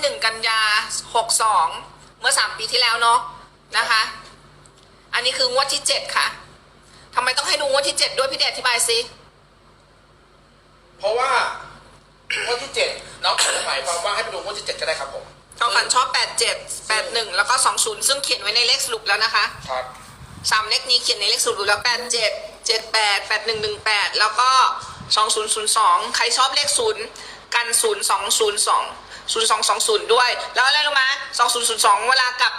ที่หนึ่งกันยาหกสองเมื่อสามปีที่แล้วเนาะนะคะ อันนี้คืองวดที่เจ็ดค่ะทำไมต้องให้ดูงวดที่เจ็ดด้วยพี่เดชอธิบายซิเพราะว่างวดที่เจ็ดน้องหมายความว่าให้ไปดูงวดที่เจ็ดก็ได้ครับผมทองฝันชอบแปดเจ็ดแปดหนึ่งแล้วก็สองศูนย์ซึ่งเขียนไว้ในเลขสรุปแล้วนะคะครับสามเลขนี้เขียนในเลขสรุปแล้วแปดเจ็ดเจ็ดแปดแปดหนึ่งหนึ่งแปดแล้วก็สองศูนย์ศูนย์สองใครชอบเลขศูนย์กันศูนย์สองศูนย์สอง ศูนย์สองสองศูนย์ด้วย แล้วอะไรรู้ไหมสองศูนย์ศูนย์สองเวลากลับ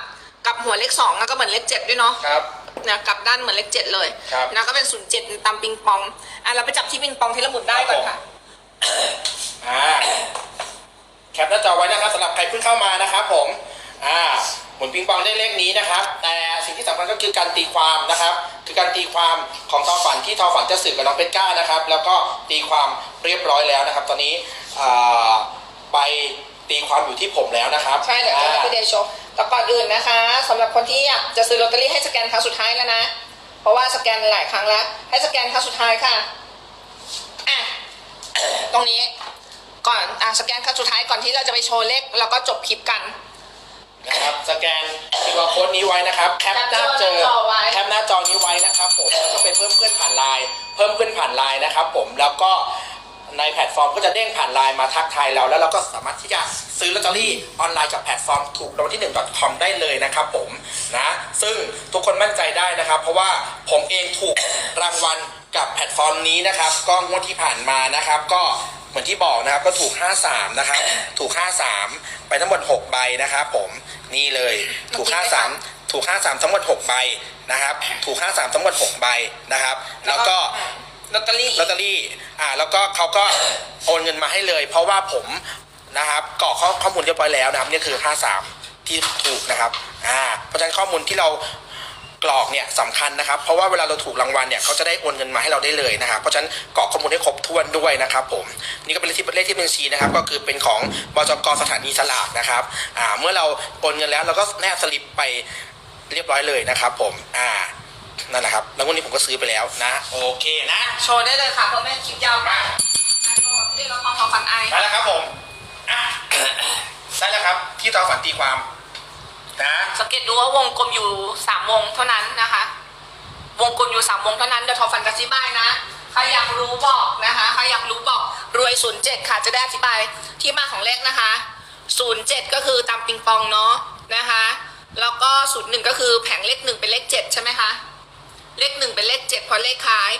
กลับหัวเลขสองแล้วก็เหมือนเลขเจ็ดด้วยเนาะครับนะกลับด้านเหมือนเลขเจ็ดเลยครับนะก็เป็นศูนย์เจ็ดตามปิงปองอะเราไปจับที่ปิงปองที่ละหมุนได้ก่อนค่ะอ่าแคปหน้าจอไว้นะครับสำหรับใครเพิ่งเข้ามานะครับผมอ่าหมุนปิงปองได้เลขนี้นะครับ แต่สิ่งที่สำคัญก็คือการตีความนะครับ คือการตีความของทอฝันที่ทอฝันจะสื่อกับน้องเพชรก้านะครับ แล้วก็ตีความเรียบร้อยแล้วนะครับ ตอนนี้อ่าไป ตีความอยู่ที่ผมแล้วนะครับใช่เดี๋ยวจะให้อ่าพี่เดชโชว์แต่ก่อนอื่นนะคะสำหรับคนที่อยากจะซื้อลอตเตอรี่ให้สแกนครั้งสุดท้ายแล้วนะ เพราะว่าสแกนหลายครั้งแล้ว ให้สแกนครั้งสุดท้ายค่ะอะ ตรงนี้ก่อนอะสแกนครั้งสุดท้ายก่อนที่เราจะไปโชว์เลขแล้วก็จบคลิปกัน นะครับสแกน QR code นี้ไว้นะครับแคปหน้าจอแคปหน้าจอไว้ แคปหน้าจอนี้ไว้นะครับผมแล้วก็ไปเพิ่มเพื่อนผ่านไลน์เพิ่มเพื่อนผ่านไลน์นะครับผมแล้วก็ ในแพลตฟอร์มก็จะเด้งผ่านไลน์มาทักทายเรา แล้วเราก็สามารถที่จะซื้อลอตเตอรี่ออนไลน์จากแพลตฟอร์มถูกรางวัลที่ 1.com ได้เลยนะครับผมนะซึ่งทุกคนมั่นใจได้นะครับ เพราะว่าผมเองถูกรางวัลกับแพลตฟอร์มนี้นะครับก็งวดที่ผ่านมานะครับ ก็เหมือนที่บอกนะครับก็ถูก 53 นะครับ ถูก 53 ไปทั้งหมด 6 ใบนะครับผมนี่เลยถูก 53 ถูก 53 ทั้งหมด 6 ใบนะครับ ถูก 53 ทั้งหมด 6 ใบนะครับ แล้วก็ ลอตเตอรี่ ลอตเตอรี่ อ่า แล้วก็เขาก็โอนเงินมาให้เลย เพราะว่าผมนะครับกรอกข้อข้อมูลเรียบร้อยแล้วนะครับนี่คือ 53 ที่ถูกนะครับ อ่า เพราะฉะนั้นข้อมูลที่เรากรอกเนี่ยสำคัญนะครับ เพราะว่าเวลาเราถูกรางวัลเนี่ยเขาจะได้โอนเงินมาให้เราได้เลยนะครับ เพราะฉะนั้นกรอกข้อมูลให้ครบถ้วนด้วยนะครับ ผม นี่ก็เป็นเลขที่เลขที่บัญชีนะครับ ก็คือเป็นของบจกสถานีสลากนะครับ อ่า เมื่อเราโอนเงินแล้วเราก็แนบสลิปไปเรียบร้อยเลยนะครับ ผม อ่า แหละครับแล้ววันนี้ผมก็ซื้อไปแล้วนะ โอเคนะ โชว์ได้เลยค่ะเพราะแม่คลิปยาวมากอะโชว์พี่เดชเราความความฝันไอได้แล้วครับผมอะ ได้แล้วครับ ที่ตอฝันตีความ นะสังเกตดูว่าวงกลมอยู่สามวงเท่านั้นนะคะ วงกลมอยู่สามวงเท่านั้นเดี๋ยวทอฟันจะอธิบายนะใครอยากรู้บอกนะคะใครอยากรู้บอกรวยศูนย์เจ็ดค่ะจะได้อธิบายที่มาของเลขนะคะศูนย์เจ็ดก็คือตามปิงปองเนาะนะคะ แล้วก็ศูนย์หนึ่งก็คือแผงเลขหนึ่งเป็นเลขเจ็ดใช่ไหมคะ เลขหนึ่งเป็นเลขเจ็ดเพราะเลขท้าย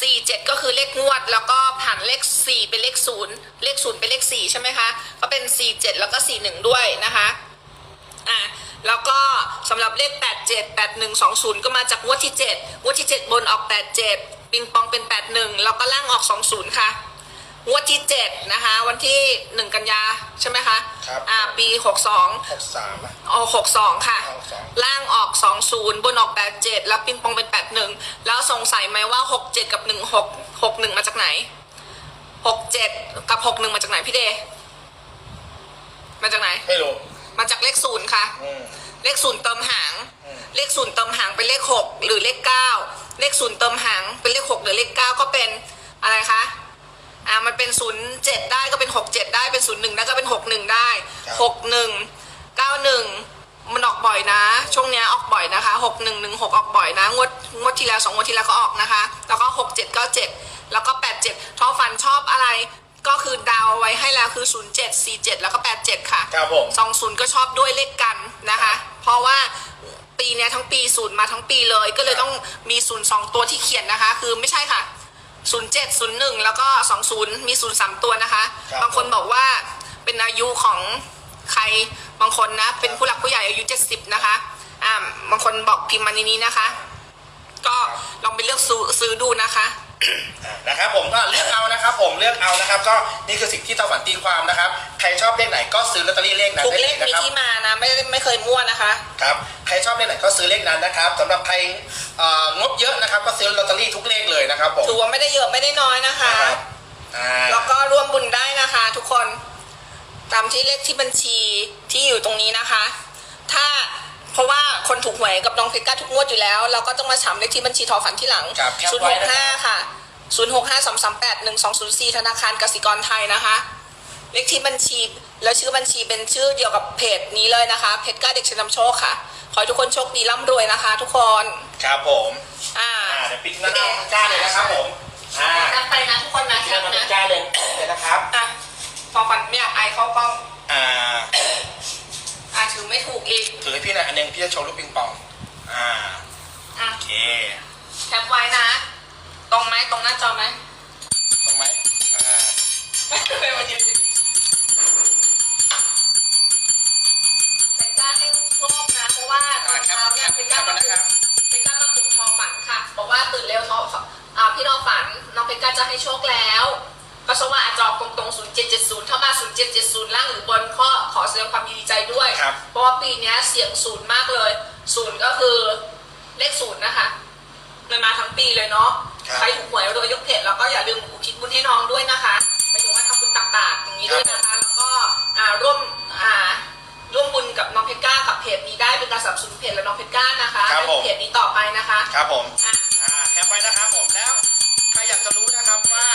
สี่เจ็ดก็คือเลขงวด แล้วก็ผ่านเลขสี่เป็นเลขศูนย์เลขศูนย์เป็นเลขสี่ใช่ไหมคะ ก็เป็นสี่เจ็ดแล้วก็สี่หนึ่งด้วยนะคะอะแล้วก็สำหรับเลข 8 7 8 1 2 0 ก็มาจากงวดที่7งวดที่ 7 บนออก 8 7 ปิงปองเป็น 8 1 แล้วก็ล่างออก 2 0 ค่ะ งวดที่7นะคะ วันที่1กันยาใช่ไหมคะครับ อ่าปี62หกสามอะ ออก62 ค่ะ ออก62 ล่างออก 20 บนออก 87 แล้วปิงปองเป็น 81 แล้วสงสัยไหมว่า 67 กับ 16 61 มาจากไหน 67 กับ 61 มาจากไหนพี่เด มาจากไหน ไม่รู้มาจากเลขศูนย์ค่ะ อืม เลขศูนย์เติมหาง อืม เลขศูนย์เติมหางเป็นเลขหกหรือเลขเก้าเลขศูนย์เติมหางเป็นเลขหกหรือเลขเก้าก็เป็นอะไรคะ อ่ามันเป็นศูนย์เจ็ดได้ก็เป็นหกเจ็ดได้เป็นศูนย์หนึ่งได้ก็เป็นหกหนึ่งได้หกหนึ่งเก้าหนึ่งมันออกบ่อยนะ ช่วงเนี้ยออกบ่อยนะคะหกหนึ่งหนึ่งหกออกบ่อยนะ งวดงวดที่แล้วสองงวดที่แล้วก็ออกนะคะ แล้วก็หกเจ็ดเก้าเจ็ดแล้วก็แปดเจ็ดทอฟันชอบอะไรก็คือดาวไว้ให้แล้วคือศูนย์เจ็ดสี่เจ็ดแล้วก็แปดเจ็ดค่ะ ครับผม สองศูนย์ก็ชอบด้วยเลขกันนะคะ เพราะว่าปีเนี้ยทั้งปีศูนย์มาทั้งปีเลย ก็เลยต้องมีศูนย์สองตัวที่เขียนนะคะ คือไม่ใช่ค่ะ ศูนย์เจ็ดศูนย์หนึ่งแล้วก็สองศูนย์มีศูนย์สามตัวนะคะ ครับ บางคนบอกว่าเป็นอายุของใครบางคนนะ เป็นผู้หลักผู้ใหญ่อายุเจ็ดสิบนะคะอ่าบางคนบอกพิมพ์มาในนี้นะคะ ก็ลองไปเลือกซื้อซื้อดูนะคะ อะนะครับผมก็เลือกเอานะครับ ผมเลือกเอานะครับ ก็นี่คือสิ่งที่ตอฝันตีความนะครับ ใครชอบเลขไหนก็ซื้อลอตเตอรี่เลขนั้นทุกได้เลเลยขนะมีครับ ที่มานะไม่ไม่เคยมั่วนะคะ ครับ ใครชอบเลขไหนก็ซื้อเลขนั้นนะครับสำหรับใครเอ่องบเยอะนะครับ ก็ซื้อลอตเตอรี่ทุกเลขเลยนะครับผมถือว่าไม่ได้เยอะไม่ได้น้อยนะคะ นะครับอ่าแล้วก็ร่วมบุญได้นะคะ ทุกคนตามที่เลขที่บัญชีที่อยู่ตรงนี้นะคะ ถ้าเพราะว่าคนถูกหวยกับน้องเพชรก้าทุกงวดอยู่แล้ว เราก็ต้องมาถามเลขที่บัญชีทอฝันที่หลังครับแคปศูนย์ไว้หกนะคห้ารับ ค่ะ ศูนย์หกห้าสามสามแปดหนึ่งสองศูนย์สี่ธนาคารกสิกรไทยนะคะ เลขที่บัญชีแล้วชื่อบัญชีเป็นชื่อเดียวกับเพจนี้เลยนะคะ เพจกล้าเด็กชนำโชคค่ะ ขอให้ทุกคนโชคดีร่ำรวยนะคะ ทุกคน ครับผม อ่าอ่าเดี๋ยวปิดหน้าหน้าก้าเลยนะครับผม อ่านับไปนะทุกคนนะปิดแคหน้าปหน้านะก้าเลยเลยนะครับ อะพอฟันไม่อยากไอายเข้ากล้อง อ่า อะถือไม่ถูกอีก ถือให้พี่หน่อยอันหนึงพี่จะโชว์ลูกปิงปอง อ่า อะโอเค แคปไว้นะตรงไหมต รงหน้าจอไหมตรงไหมอ่าเป็นมายืนเป็นกล้าให้โชคนะเพราะว่าตอนเช้าเนี่ยเป็นกล้าครับมานะครับเป็นกล้ามาปลุกทอฝันค่ะ บอกว่าตื่นเร็วทออ่าพี่ทอฝันน้องเป็นกล้าจะให้โชคแล้วก็สว่าอาจอตรงตรง0770 ถ้ามา 0770 ล่างหรือบนข้อขอแสดงความยินดีใจด้วยครับเพราะว่าปีเนี้ยเสียงศูนย์มากเลย ศูนย์ก็คือเลขศูนย์นะคะมันมาทั้งปีเลยเนาะครับ ใครถูกหวยโดยยกเพจแล้วก็อย่าลืมอุทิศบุญให้น้องด้วยนะคะหมายถึงว่าทำบุญตักบาตรอย่างนี้ด้วยนะคะ แล้วก็อ่าร่วมอ่าร่วมบุญกับน้องเพชรก้ากับเพจนี้ได้เป็นการสนับสนุนเพจและน้องเพชรก้านะคะครับผมให้เพจนี้ต่อไปนะคะครับผมอะ อ่าแคปไว้นะครับผมแล้วใครอยากจะรู้นะครับว่า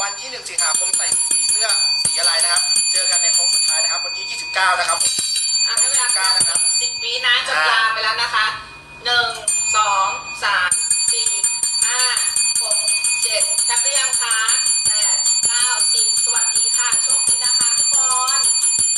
วันที่ 1 สิงหาคมใส่สีเสื้อสีอะไรนะครับ เจอกันในโค้งสุดท้ายนะครับ วันที่ 29 นะครับผม อะให้เวลาก้านะครับสิบวินะจะลาไปแล้วนะคะหนึ่งสองสามสี่ห้าหก เจ็ดแคปได้ยังคะ